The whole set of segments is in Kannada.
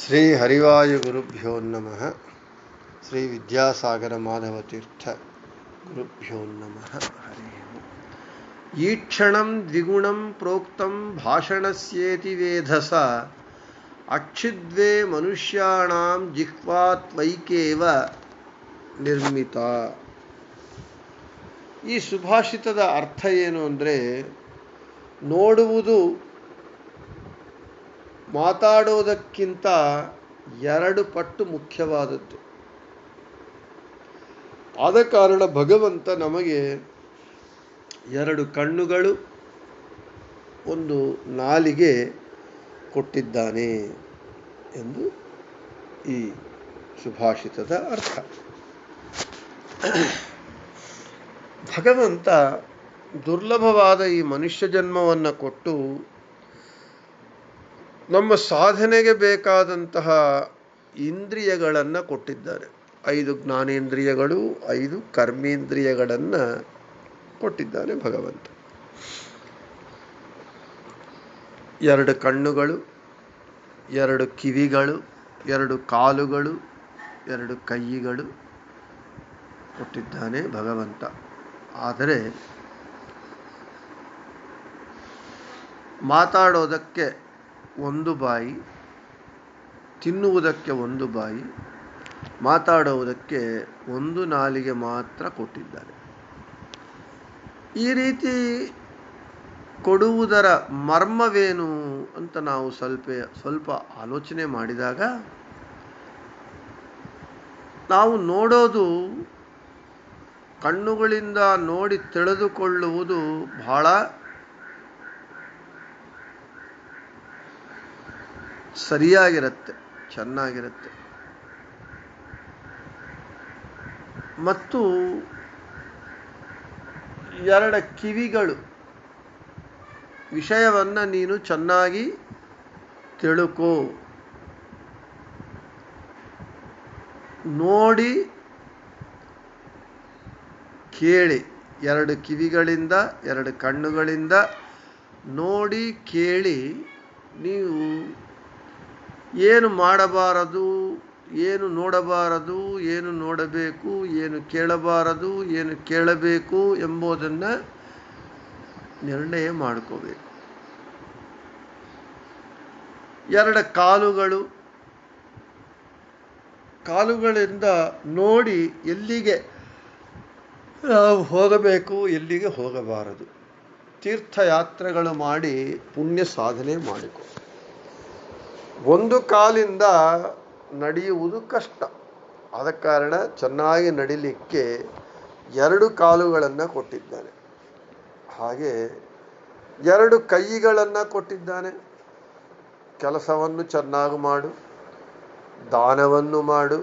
ಶ್ರೀ ಹರಿವಾಯು ಗುರುಭ್ಯೋ ನಮಃ. ಶ್ರೀ ವಿದ್ಯಾಸಾಗರ ಮಾಧವತೀರ್ಥ ಗುರುಭ್ಯೋ ನಮಃ. ಹರಿ ಈ ಈಕ್ಷಣಂ ದ್ವಿಗುಣಂ ಪ್ರೋಕ್ತಂ ಭಾಷಣಸ್ಯೇತಿ ವೇಧಸ. ಅಕ್ಷಿದ್ವೇ ಮನುಷ್ಯಾಣಾಂ ಜಿಹ್ವಾತ್ವೈಕೇವ ನಿರ್ಮಿತ. ಈ ಸುಭಾಷಿತದ ಅರ್ಥ ಏನು ಅಂದರೆ ನೋಡುವುದು ಮಾತಾಡೋದಕ್ಕಿಂತ ಎರಡು ಪಟ್ಟು ಮುಖ್ಯವಾದದ್ದು. ಆದ ಕಾರಣ ಭಗವಂತ ನಮಗೆ ಎರಡು ಕಣ್ಣುಗಳು, ಒಂದು ನಾಲಿಗೆ ಕೊಟ್ಟಿದ್ದಾನೆ ಎಂದು ಈ ಸುಭಾಷಿತದ ಅರ್ಥ. ಭಗವಂತ ದುರ್ಲಭವಾದ ಈ ಮನುಷ್ಯ ಜನ್ಮವನ್ನು ಕೊಟ್ಟು ನಮ್ಮ ಸಾಧನೆಗೆ ಬೇಕಾದಂತಹ ಇಂದ್ರಿಯಗಳನ್ನು ಕೊಟ್ಟಿದ್ದಾರೆ. ಐದು ಜ್ಞಾನೇಂದ್ರಿಯಗಳು, ಐದು ಕರ್ಮೇಂದ್ರಿಯಗಳನ್ನು ಕೊಟ್ಟಿದ್ದಾನೆ ಭಗವಂತ. ಎರಡು ಕಣ್ಣುಗಳು, ಎರಡು ಕಿವಿಗಳು, ಎರಡು ಕಾಲುಗಳು, ಎರಡು ಕೈಗಳು ಕೊಟ್ಟಿದ್ದಾನೆ ಭಗವಂತ. ಆದರೆ ಮಾತಾಡೋದಕ್ಕೆ ಒಂದು ಬಾಯಿ, ತಿನ್ನುವುದಕ್ಕೆ ಒಂದು ಬಾಯಿ, ಮಾತಾಡುವುದಕ್ಕೆ ಒಂದು ನಾಲಿಗೆ ಮಾತ್ರ ಕೊಟ್ಟಿದ್ದಾರೆ. ಈ ರೀತಿ ಕೊಡುವುದರ ಮರ್ಮವೇನು ಅಂತ ನಾವು ಸ್ವಲ್ಪ ಸ್ವಲ್ಪ ಆಲೋಚನೆ ಮಾಡಿದಾಗ, ನಾವು ನೋಡೋದು, ಕಣ್ಣುಗಳಿಂದ ನೋಡಿ ತಿಳಿದುಕೊಳ್ಳುವುದು ಬಹಳ ಸರಿಯಾಗಿರುತ್ತೆ, ಚೆನ್ನಾಗಿರುತ್ತೆ. ಮತ್ತು ಎರಡು ಕಿವಿಗಳು. ವಿಷಯವನ್ನು ನೀನು ಚೆನ್ನಾಗಿ ತಿಳುಕೋ. ನೋಡಿ, ಕೇಳಿ. ಎರಡು ಕಿವಿಗಳಿಂದ, ಎರಡು ಕಣ್ಣುಗಳಿಂದ ನೋಡಿ, ಕೇಳಿ. ನೀವು ಏನು ಮಾಡಬಾರದು, ಏನು ನೋಡಬಾರದು, ಏನು ನೋಡಬೇಕು, ಏನು ಕೇಳಬಾರದು, ಏನು ಕೇಳಬೇಕು ಎಂಬುದನ್ನು ನಿರ್ಣಯ ಮಾಡ್ಕೋಬೇಕು. ಎರಡು ಕಾಲುಗಳು. ಕಾಲುಗಳಿಂದ ನೋಡಿ ಎಲ್ಲಿಗೆ ಹೋಗಬೇಕು, ಎಲ್ಲಿಗೆ ಹೋಗಬಾರದು. ತೀರ್ಥಯಾತ್ರೆಗಳು ಮಾಡಿ ಪುಣ್ಯ ಸಾಧನೆ ಮಾಡಿಕೊ ಒಂದು ಕಾಲಿಂದ ನಡೆಯುವುದು ಕಷ್ಟ. ಆದ ಕಾರಣ ಚೆನ್ನಾಗಿ ನಡಿಲಿಕ್ಕೆ ಎರಡು ಕಾಲುಗಳನ್ನು ಕೊಟ್ಟಿದ್ದಾನೆ. ಹಾಗೆ ಎರಡು ಕೈಗಳನ್ನು ಕೊಟ್ಟಿದ್ದಾನೆ. ಕೆಲಸವನ್ನು ಚೆನ್ನಾಗಿ ಮಾಡು, ದಾನವನ್ನು ಮಾಡು.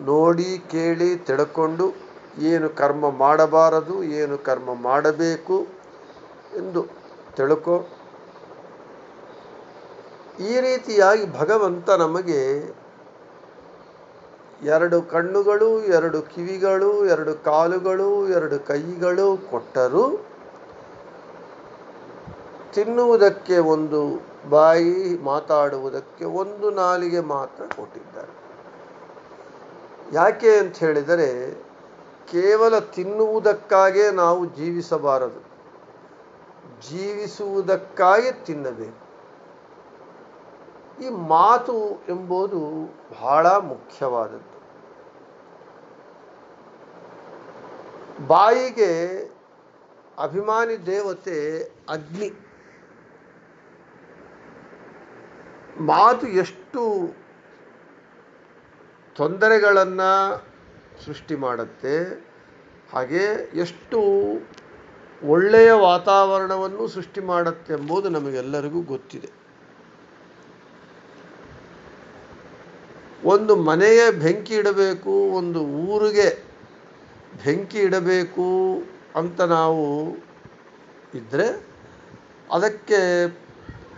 ನೋಡಿ, ಕೇಳಿ, ತಿಳ್ಕೊಂಡು ಏನು ಕರ್ಮ ಮಾಡಬಾರದು, ಏನು ಕರ್ಮ ಮಾಡಬೇಕು ಎಂದು ತಿಳ್ಕೊ. ಈ ರೀತಿಯಾಗಿ ಭಗವಂತ ನಮಗೆ ಎರಡು ಕಣ್ಣುಗಳು, ಎರಡು ಕಿವಿಗಳು, ಎರಡು ಕಾಲುಗಳು, ಎರಡು ಕೈಗಳು ಕೊಟ್ಟರು ತಿನ್ನುವುದಕ್ಕೆ ಒಂದು ಬಾಯಿ, ಮಾತಾಡುವುದಕ್ಕೆ ಒಂದು ನಾಲಿಗೆ ಮಾತ್ರ ಕೊಟ್ಟಿದ್ದಾರೆ. ಯಾಕೆ ಅಂತ ಹೇಳಿದರೆ, ಕೇವಲ ತಿನ್ನುವುದಕ್ಕಾಗೇ ನಾವು ಜೀವಿಸಬಾರದು. ಜೀವಿಸುವುದಕ್ಕಾಗಿ ತಿನ್ನಬೇಕು. ಈ ಮಾತು ಎಂಬುದು ಬಹಳ ಮುಖ್ಯವಾದದ್ದು. ಬಾಯಿಗೆ ಅಭಿಮಾನಿ ದೇವತೆ ಅಗ್ನಿ. ಮಾತು ಎಷ್ಟು ತೊಂದರೆಗಳನ್ನು ಸೃಷ್ಟಿ ಮಾಡುತ್ತೆ, ಹಾಗೆ ಎಷ್ಟು ಒಳ್ಳೆಯ ವಾತಾವರಣವನ್ನು ಸೃಷ್ಟಿ ಮಾಡುತ್ತೆ ಎಂಬುದು ನಮಗೆಲ್ಲರಿಗೂ ಗೊತ್ತಿದೆ. ಒಂದು ಮನೆಗೆ ಬೆಂಕಿ ಇಡಬೇಕು, ಒಂದು ಊರಿಗೆ ಬೆಂಕಿ ಇಡಬೇಕು ಅಂತ ನಾವು ಇದ್ದರೆ ಅದಕ್ಕೆ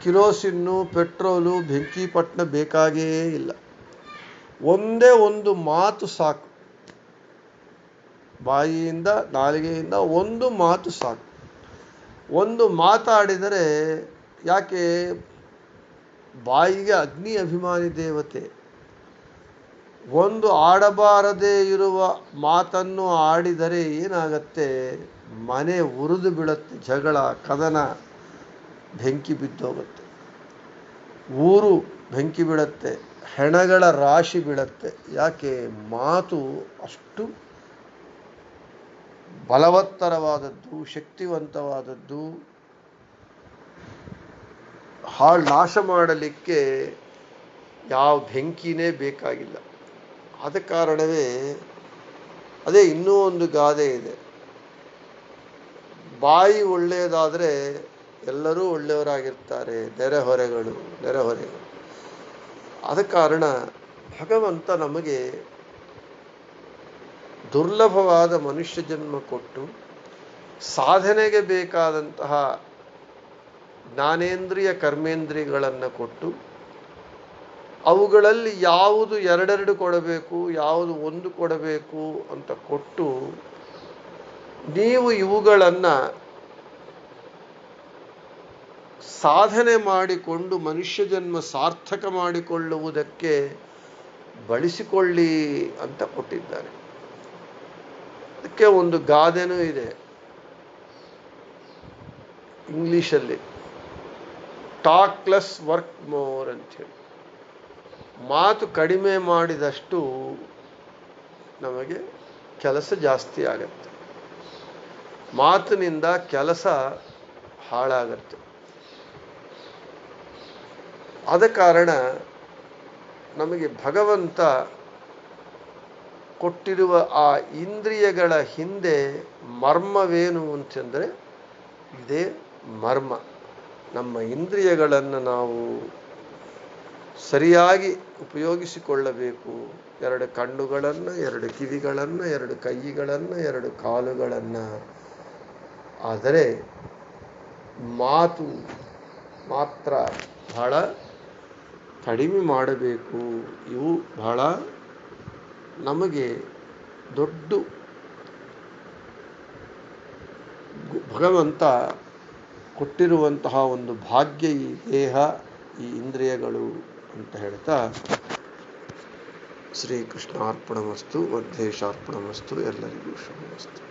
ಕಿರೋಸಿನ್ನು ಪೆಟ್ರೋಲು, ಬೆಂಕಿ ಪಟ್ಟಣ ಬೇಕಾಗೇ ಇಲ್ಲ. ಒಂದೇ ಒಂದು ಮಾತು ಸಾಕು. ಬಾಯಿಯಿಂದ, ನಾಲಿಗೆಯಿಂದ ಒಂದು ಮಾತು ಸಾಕು. ಒಂದು ಮಾತಾಡಿದರೆ ಯಾಕೆ? ಬಾಯಿಗೆ ಅಗ್ನಿ ಅಭಿಮಾನಿ ದೇವತೆ. ಒಂದು ಆಡಬಾರದೇ ಇರುವ ಮಾತನ್ನು ಆಡಿದರೆ ಏನಾಗತ್ತೆ? ಮನೆ ಉರಿದು ಬೀಳುತ್ತೆ, ಜಗಳ, ಕದನ ಬೆಂಕಿ ಬಿದ್ದೋಗುತ್ತೆ ಊರು ಬೆಂಕಿ ಬೀಳುತ್ತೆ, ಹೆಣಗಳ ರಾಶಿ ಬೀಳುತ್ತೆ. ಯಾಕೆ? ಮಾತು ಅಷ್ಟು ಬಲವತ್ತರವಾದದ್ದು, ಶಕ್ತಿವಂತವಾದದ್ದು, ಹಾಳು ನಾಶ ಮಾಡಲಿಕ್ಕೆ ಯಾವ ಬೆಂಕಿನೇ ಬೇಕಾಗಿಲ್ಲ. ಆದ ಕಾರಣವೇ ಅದೇ ಇನ್ನೂ ಒಂದು ಗಾದೆ ಇದೆ. ಬಾಯಿ ಒಳ್ಳೆಯದಾದರೆ ಎಲ್ಲರೂ ಒಳ್ಳೆಯವರಾಗಿರ್ತಾರೆ. ನೆರೆಹೊರೆಗಳು ನೆರೆಹೊರೆಗಳು ಆದ ಕಾರಣ ಭಗವಂತ ನಮಗೆ ದುರ್ಲಭವಾದ ಮನುಷ್ಯ ಜನ್ಮ ಕೊಟ್ಟು ಸಾಧನೆಗೆ ಬೇಕಾದಂತಹ ಜ್ಞಾನೇಂದ್ರಿಯ ಕರ್ಮೇಂದ್ರಿಯಗಳನ್ನು ಕೊಟ್ಟು ಅವುಗಳಲ್ಲಿ ಯಾವುದು ಎರಡೆರಡು ಕೊಡಬೇಕು, ಯಾವುದು ಒಂದು ಕೊಡಬೇಕು ಅಂತ ಕೊಟ್ಟು ನೀವು ಇವುಗಳನ್ನು ಸಾಧನೆ ಮಾಡಿಕೊಂಡು ಮನುಷ್ಯ ಜನ್ಮ ಸಾರ್ಥಕ ಮಾಡಿಕೊಳ್ಳುವುದಕ್ಕೆ ಬಳಸಿಕೊಳ್ಳಿ ಅಂತ ಕೊಟ್ಟಿದ್ದಾರೆ. ಅದಕ್ಕೆ ಒಂದು ಗಾದೆನೂ ಇದೆ. ಇಂಗ್ಲೀಷಲ್ಲಿ, ಟಾಕ್ಲೆಸ್ ವರ್ಕ್ ಮೋರ್ ಅಂಥೇಳಿ ಮಾತು ಕಡಿಮೆ ಮಾಡಿದಷ್ಟು ನಮಗೆ ಕೆಲಸ ಜಾಸ್ತಿ ಆಗತ್ತೆ. ಮಾತಿನಿಂದ ಕೆಲಸ ಹಾಳಾಗತ್ತೆ. ಆದ ಕಾರಣ ನಮಗೆ ಭಗವಂತ ಕೊಟ್ಟಿರುವ ಆ ಇಂದ್ರಿಯಗಳ ಹಿಂದೆ ಮರ್ಮವೇನು ಅಂತಂದರೆ ಇದೇ ಮರ್ಮ. ನಮ್ಮ ಇಂದ್ರಿಯಗಳನ್ನು ನಾವು ಸರಿಯಾಗಿ ಉಪಯೋಗಿಸಿಕೊಳ್ಳಬೇಕು. ಎರಡು ಕಣ್ಣುಗಳನ್ನು, ಎರಡು ಕಿವಿಗಳನ್ನು, ಎರಡು ಕೈಗಳನ್ನು, ಎರಡು ಕಾಲುಗಳನ್ನು. ಆದರೆ ಮಾತು ಮಾತ್ರ ಬಹಳ ಕಡಿಮೆ ಮಾಡಬೇಕು. ಇವು ಬಹಳ ನಮಗೆ ದೊಡ್ಡ ಭಗವಂತ ಕೊಟ್ಟಿರುವಂತಹ ಒಂದು ಭಾಗ್ಯ, ಈ ದೇಹ, ಈ ಇಂದ್ರಿಯಗಳು. ಅಂತ ಹೇಳ್ತಾ ಶ್ರೀಕೃಷ್ಣಾರ್ಪಣಮಸ್ತು ಮಧ್ಯೇಶಾರ್ಪಣಮಸ್ತು ಎಲ್ಲರಿಗೂ ಶುಭಮಸ್ತು